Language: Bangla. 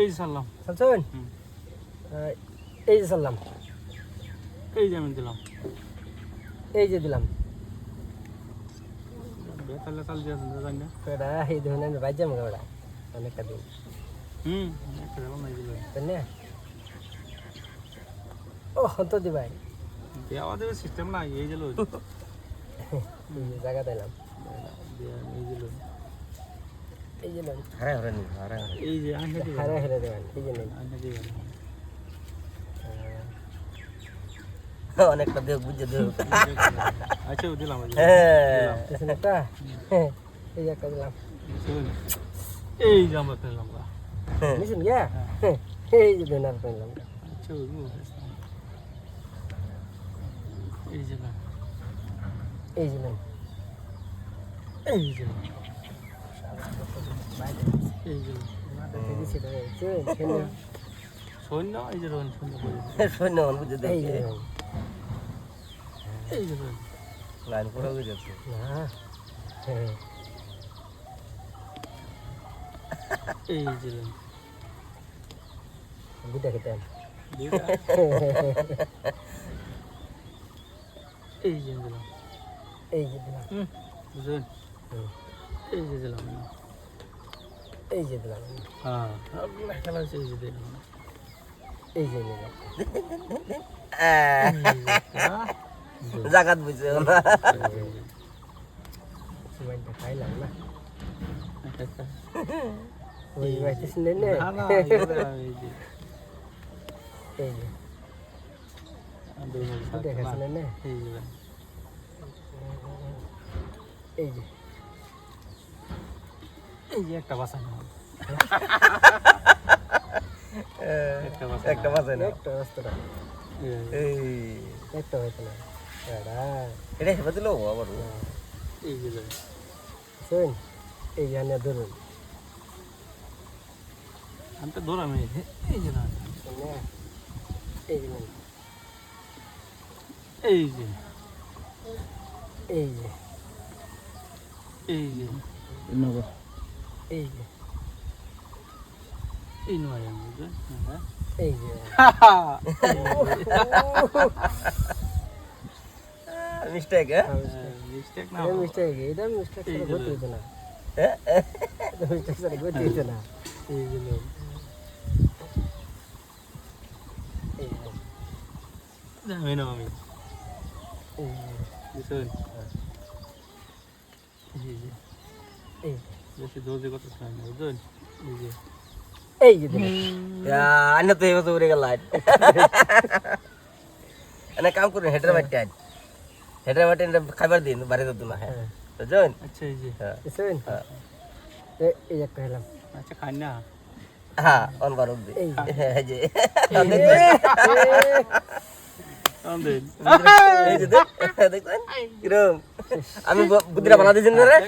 এই সারলাম। এই যে চললাম এই যে আমি দিলাম। এই যে দিলাম। বেতালে চাল দিয়ে আসলে জানি না। এটা এই ধরনের রাজ্য আমাকে ওটা অনেকটা দিন। হুম একটা দিলাম এই দিল তাই না? ও তো দিবাই দেওয়া দেবে সিস্টেম নাই এই যে জায়গা দিলাম। এই যে লই। এই যে নেন। হারে হারে নি হারে হারে এই যে আনতে দিবে হারে হারে এই যে নেন। আনতে অনেকটা দেখ বুঝে দেখ আচ্ছা দিলাম হ্যাঁ। একটা? হ্যাঁ, এই যে একটা দিলাম। এই যে আমরা পেলাম। গিয়া? হ্যাঁ, এই যে ধনার পেলাম। আচ্ছা এই যে না এই যে এই যে সৈন্য এই যে রোহন সৈন্য করে শূন্য মন বুঝে দেখ এই যে নেন এই যে রোহন লাইন পুরো হয়ে যাচ্ছে না হ্যাঁ এই যে রোহন দুটা খেতেন দুইটা। এই যে দিলাম এই যে দিলাম বুঝলেন হুম। এই যে দিলাম এই যে দিলাম হ্যাঁ আপনার খেলা হচ্ছে এই যে দিলাম এই যে নিলাম জাগাত বুঝছে না সিমেন্টটা খাইলাম না আচ্ছা ওই বাইতেছেন নেন না না না এই যে এই যে এই যে দুই মিনিট থাকতো দেখাচ্ছেন না। না এই যে এই যে একটা বাসা না একটা বাসা একটা মাঝে না একটা রাস্তাটা। এই। একটা হয়তো না এডা এটা হেবা দিল আবার। এই যে শুন এই যে আনিয়া ধরুন। আমি তো ধরাম এই যে এই যে না শুনে এই যে এই যে এই যে। এই যে। এই যে এই নয় আমি বুঝলেন হ্যাঁ এই যে মিস্টেক হ্যাঁ মিস্টেক না এটা মিস্টেক এটা মিস্টেক এই করে যে গতি হইতো না হ্যাঁ? এটা মিস্টেক করে গতি হইতো না এই যে লোক এই যে জানি না আমি এই বুঝছেন এই যে এই বেশি দৌড়ে কত সময় না বুঝলেন? এই যে। এই যে দিলাম আন্য তো এবার উড়ে গেল লাইট এনে কাম করুন হেটার বাড়িতে আজ হেটার বাড়িতে খাবার দিন বাড়ি দিত না হ্যাঁ। বুঝছেন আচ্ছা এই যে। হ্যাঁ। হ্যাঁ। এই খেলাম। আচ্ছা খান না। হ্যাঁ অন বার অব্দি এই এই যে। কান দেন এই যে দেখ দেখছেন কিরম? আমি বুদ্ধিটা বানা দিয়েছেন রে।